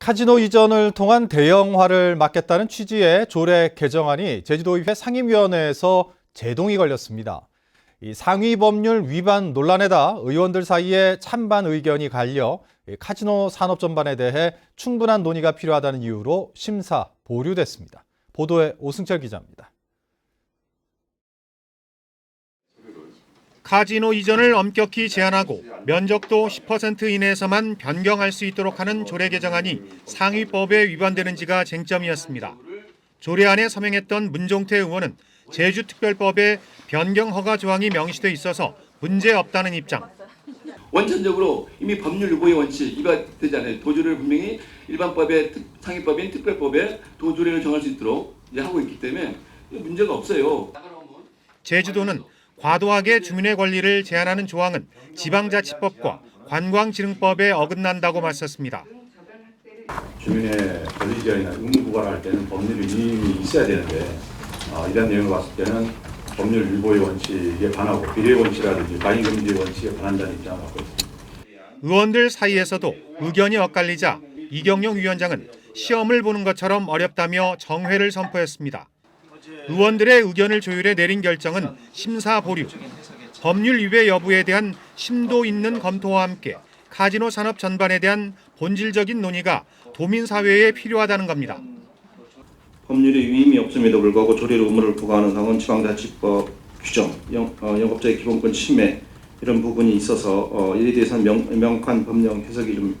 카지노 이전을 통한 대형화를 막겠다는 취지의 조례 개정안이 제주도의회 상임위원회에서 제동이 걸렸습니다. 이 상위 법률 위반 논란에다 의원들 사이에 찬반 의견이 갈려 이 카지노 산업 전반에 대해 충분한 논의가 필요하다는 이유로 심사 보류됐습니다. 보도에 오승철 기자입니다. 카지노 이전을 엄격히 제한하고 면적도 10% 이내에서만 변경할 수 있도록 하는 조례 개정안이 상위법에 위반되는지가 쟁점이었습니다. 조례안에 서명했던 문종태 의원은 제주특별법에 변경 허가 조항이 명시돼 있어서 문제 없다는 입장. 원천적으로 이미 법률 유보의 원칙 이가 되지 않아요. 도주를 분명히 일반법의 특- 상위법인 특별법에 도주례를 정할 수 있도록 하고 있기 때문에 문제가 없어요. 제주도는 과도하게 주민의 권리를 제한하는 조항은 지방자치법과 관광진흥법에 어긋난다고 맞섰습니다. 주민의 권리 제한이나 의무 부과할 때는 법률이 이미 있어야 되는데 어, 이런 내용을 봤을 때는 법률 유보의 원칙에 반하고 비례 원칙이라든지 과잉 금지 원칙에 반한다는 입장을 갖고 있습니다. 의원들 사이에서도 의견이 엇갈리자 이경용 위원장은 시험을 보는 것처럼 어렵다며 정회를 선포했습니다. 의원들의 의견을 조율해 내린 결정은 심사 보류. 법률 위배 여부에 대한 심도 있는 검토와 함께 카지노 산업 전반에 대한 본질적인 논의가 도민 사회에 필요하다는 겁니다. 법률이 위임이 없음에도 불구하고 조례로 의무를 부과하는 상은 지방자치법 규정, 영, 어, 영업자의 기본권 침해 이런 부분이 있어서 어, 이에 대해서는 명, 명확한 법령 해석이 좀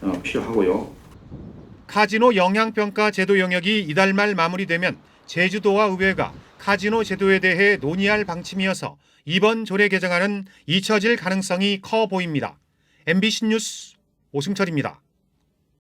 어, 필요하고요. 카지노 영향평가 제도 영역이 이달 말 마무리되면 제주도와 의회가 카지노 제도에 대해 논의할 방침이어서 이번 조례 개정안은 잊혀질 가능성이 커 보입니다. MBC 뉴스 오승철입니다.